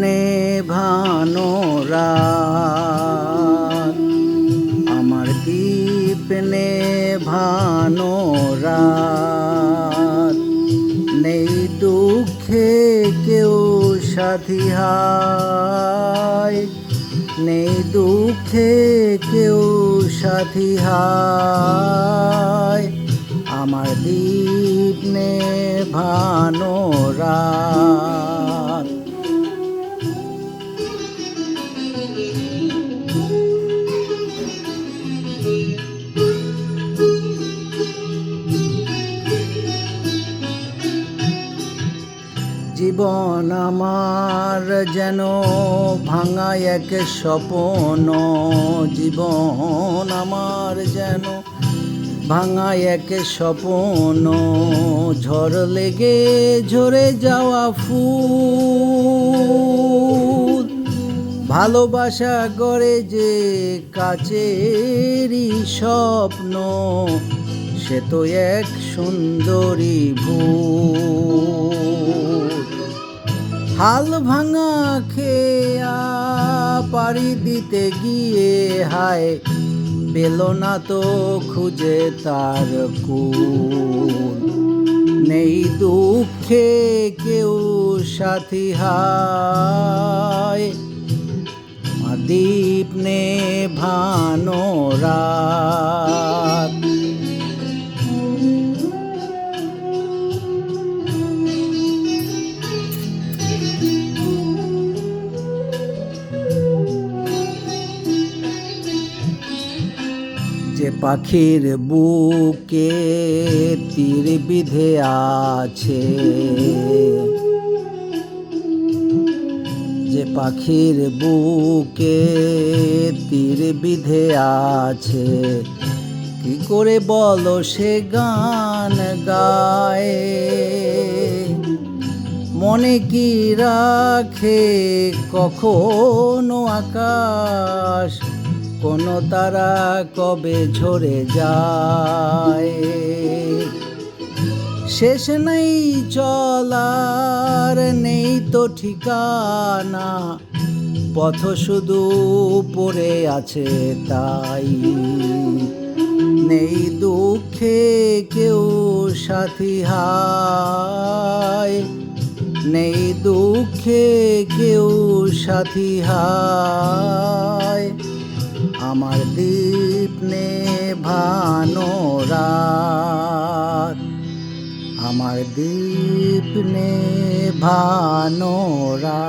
নেভানো রাত। আমার দীপ নে রাত। নেই দুঃখে কেউ সাথী নেই দুঃখে কেউ সাথী জীবন আমার যেন ভাঙা এক স্বপন, জীবন আমার যেন ভাঙা এক স্বপন, ঝড় লেগে ঝরে যাওয়া ফুল। ভালোবাসা করে যে কাছেরই স্বপ্ন, সে তো এক সুন্দরী ভূত। হাল ভাঙা খেয়া পাড়ি দিতে গিয়ে হায়, পেল না তো খুঁজে তার কুল। নেই দুঃখে কেউ সাথী হায় ভানো রাত। যে পাখির বুকে তীর বিধে আছে যে পাখির বুকে তীর বিধে আছে, কি করে বলো সে গান গায়? মনে কি রাখে কখনো আকাশ? কোন তারা কবে ঝরে যায়? শেষ নেই চলার, নেই তো ঠিকানা। পথ শুধু পড়ে আছে তাই। নেই দুঃখে কেউ সাথী হায়। নেই দুঃখে কেউ সাথী হায়। আমার দীপ নে ভানো दीपने भोरा